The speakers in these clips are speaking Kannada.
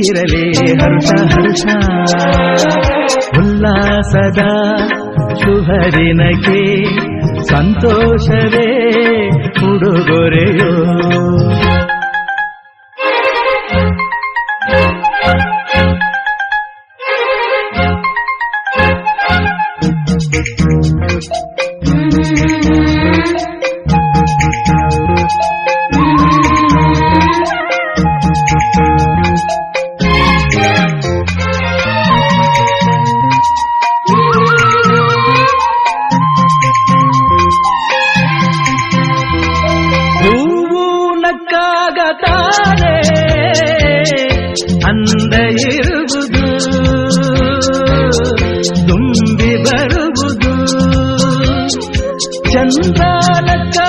ಇರಲಿ ಹರ್ಷ ಹರ್ಷ ಉಲ್ಲಾಸದ ಶುಭದಿನಕ್ಕೆ ಸಂತೋಷವೇ ಉಡುಗೊರೆಯೋ ಹೂವು தானே அந்த இருபது தும்பி வருவது. சந்தாலக்கா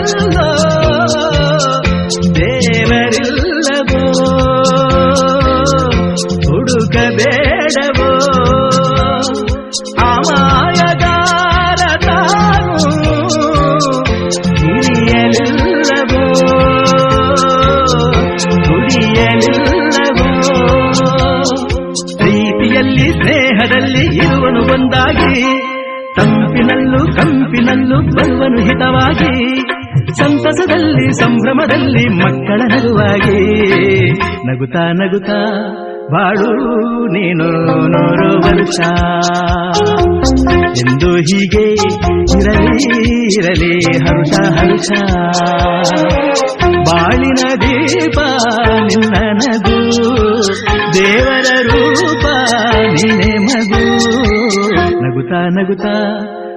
ಆಕಾಶದಾಚೆಯಲ್ಲೋ ದೇವರಿಲ್ಲವೋ? ಹುಡುಕಬೇಡವೋ? ಅಮಾಯಗಾರ ತಾನು ಹಿರಿಯಲಿಲ್ಲವೋ ದುಡಿಯಲಿಲ್ಲವೋ ಪ್ರೀತಿಯಲ್ಲಿ, ಸ್ನೇಹದಲ್ಲಿ ಇರುವನು ಒಂದಾಗಿ. ತಂಪಿನಲ್ಲೂ ಕಂಪಿನಲ್ಲೂ ಬರುವನು ಹಿತವಾಗಿ. ಸಂತಸದಲ್ಲಿ ಸಂಭ್ರಮದಲ್ಲಿ ಮಕ್ಕಳ ನಗುವಾಗಿ ನಗುತ್ತಾ ನಗುತ್ತಾ ಬಾಳು ನೀನು ನೂರು ವರ್ಷ. ಎಂದು ಹೀಗೆ ಇರಲಿ ಇರಲಿ, ಹರುಷ ಹರುಷ. ಬಾಳಿನ ದೀಪ ನಿನ್ನ ನಗು, ದೇವರ ರೂಪ ನಿನ್ನೆ ಮಗು. ನಗುತ್ತಾ ನಗುತ್ತಾ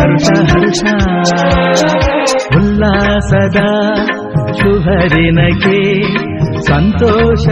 ಹರ್ಷ ಹರ್ಷ ಉಲ್ಲಾಸದ ಶುಭ ದಿನಕ್ಕೆ ಸಂತೋಷ